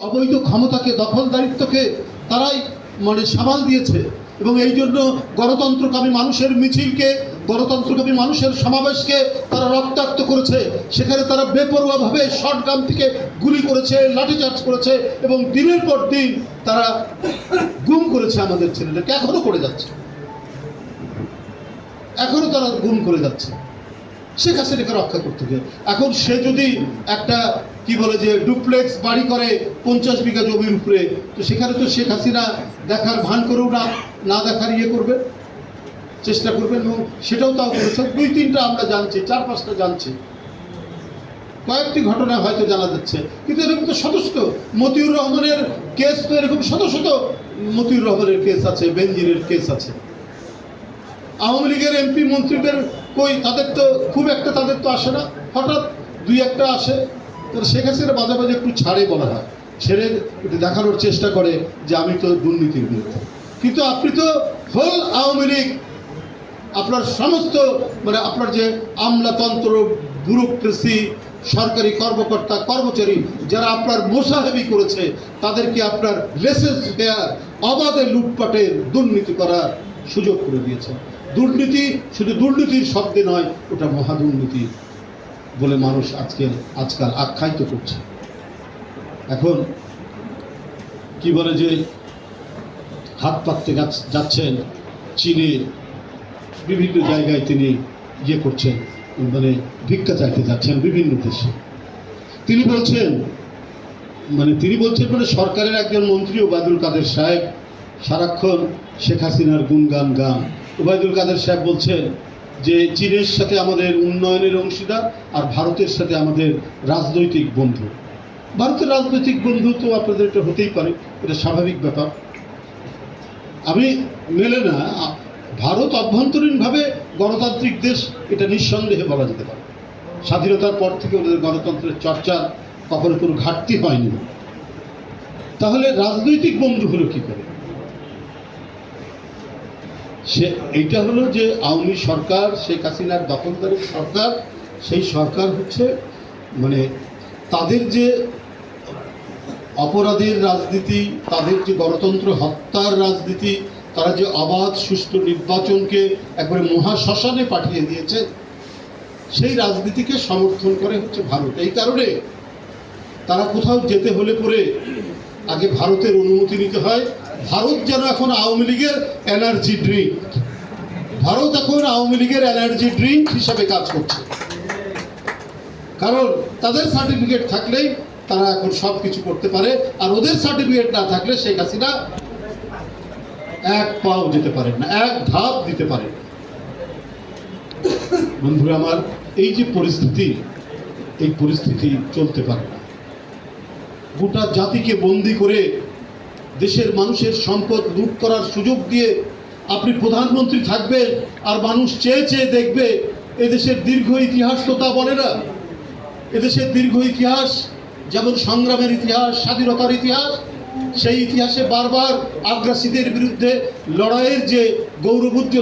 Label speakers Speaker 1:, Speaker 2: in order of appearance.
Speaker 1: অবৈধ ক্ষমতাকে, দখলদারিত্বকে তারাই মানে সামাল দিয়েছে এবং এই জন্য গণতন্ত্রকামী মানুষের মিছিলকে, গণতন্ত্রকামী মানুষের সমাবেশকে তারা রক্তাক্ত করেছে। সেখানে তারা বেপরোয়াভাবে শর্টগান থেকে গুলি করেছে, লাঠিচার্জ করেছে এবং দিনের পর দিন তারা গুম করেছে আমাদের ছেলেদেরকে। এখনও করে যাচ্ছে। এখনও তারা গুম করে যাচ্ছে। শেখ হাসিনাকে রক্ষা করতে হবে এখন সে যদি একটা, কি বলে যে, ডুপ্লেক্স বাড়ি করে পঞ্চাশ বিঘা জমির উপরে, তো সেখানে তো শেখ হাসিনা দেখার ভান করেও না না দেখার ইয়ে করবে, চেষ্টা করবেন, এবং সেটাও তাও করেছে। দুই তিনটা আমরা জানছি, চার পাঁচটা জানছি। কয়েকটি ঘটনা হয়তো জানা যাচ্ছে। কিন্তু এরকম তো শত শত মতিউর রহমানের কেস তো এরকম শত শত মতিউর রহমানের কেস আছে বেঞ্জিরের কেস আছে। আওয়ামী লীগের এমপি মন্ত্রীদের কই, তাদের তো খুব একটা, তাদের তো আসে না। হঠাৎ দুই একটা আসে। তো শেখ হাসিনা মাঝে মাঝে একটু ছাড়ে বলা হয়। ছেড়ে দেখানোর চেষ্টা করে যে আমি তো দুর্নীতির বিরুদ্ধে। কিন্তু আপনি তো হোল আওয়ামী লীগ, আপনার সমস্ত মানে আপনার যে আমলাতন্ত্র, ব্যুরোক্রেসি, সরকারি কর্মকর্তা, কর্মচারী, যারা আপনার মোসাহেবি করেছে, তাদেরকে আপনার লেসেন্স দেওয়ার অবাধে লুটপাটের দুর্নীতি করার সুযোগ করে দিয়েছে। দুর্নীতি শুধু দুর্নীতির শব্দে নয়, ওটা মহাদুর্নীতি বলে মানুষ আজকে, আজকাল আখ্যায়িত করছে। এখন কি বলে যে হাত পাততে যাচ্ছেন চীনে বিভিন্ন জায়গায় তিনি ইয়ে করছেন মানে ভিক্ষা চাইতে যাচ্ছেন বিভিন্ন দেশে। তিনি বলছেন মানে তিনি বলছেন মানে সরকারের একজন মন্ত্রী ওবায়দুল কাদের সাহেব সারাক্ষণ শেখ হাসিনার গুণগান গান। ওবায়দুল কাদের সাহেব বলছেন যে চীনের সাথে আমাদের উন্নয়নের অংশীদার আর ভারতের সাথে আমাদের রাজনৈতিক বন্ধু। ভারতের রাজনৈতিক বন্ধু তো আপনাদের এটা হতেই পারে, এটা স্বাভাবিক ব্যাপার। আমি মেলে না, ভারত অভ্যন্তরীণভাবে গণতান্ত্রিক দেশ, এটা নিঃসন্দেহে বলা যেতে পারে। স্বাধীনতার পর থেকে ওদের গণতন্ত্রের চর্চার কখনো কোনো ঘাটতি হয়নি। তাহলে রাজনৈতিক বন্ধু হলো কি করে? সে এইটা হলো যে আওয়ামী সরকার, শেখ হাসিনার দখলদারি সরকার, সেই সরকার হচ্ছে মানে তাদের যে অপরাধের রাজনীতি, তাদের যে গণতন্ত্র হত্যার রাজনীতি, তারা যে অবাধ সুষ্ঠু নির্বাচনকে একবারে মহাশ্মশানে পাঠিয়ে দিয়েছে, সেই রাজনীতিকে সমর্থন করে হচ্ছে ভারত। এই কারণে তারা কোথাও যেতে হলে পরে আগে ভারতের অনুমতি নিতে হয় ভারত যেন এখন আওয়ামী লীগের এনার্জি ড্রিঙ্ক ভারত এখন আওয়ামী লীগের এনার্জি ড্রিঙ্ক হিসাবে কাজ করছে। কারণ তাদের সার্টিফিকেট থাকলেই তারা এখন সব কিছু করতে পারে, আর ওদের সার্টিফিকেট না থাকলে শেখ হাসিনা এক পাও যেতে পারেন না, এক ধাপ দিতে পারেন বন্ধুরা, আমার এই যে পরিস্থিতি, এই পরিস্থিতি চলতে পারে না। গোটা জাতিকে বন্দি করে দেশের মানুষের সম্পদ লুট করার সুযোগ দিয়ে আপনি প্রধানমন্ত্রী থাকবেন আর মানুষ চেয়ে চেয়ে দেখবে, এদেশের দীর্ঘ ইতিহাস তো তা বলে না। এদেশের দীর্ঘ ইতিহাস, যেমন সংগ্রামের ইতিহাস, স্বাধীনতার ইতিহাস, সেই ইতিহাসে বারবার আগ্রাসীদের বিরুদ্ধে লড়াইয়ের যে গৌরবোজ্জ্বল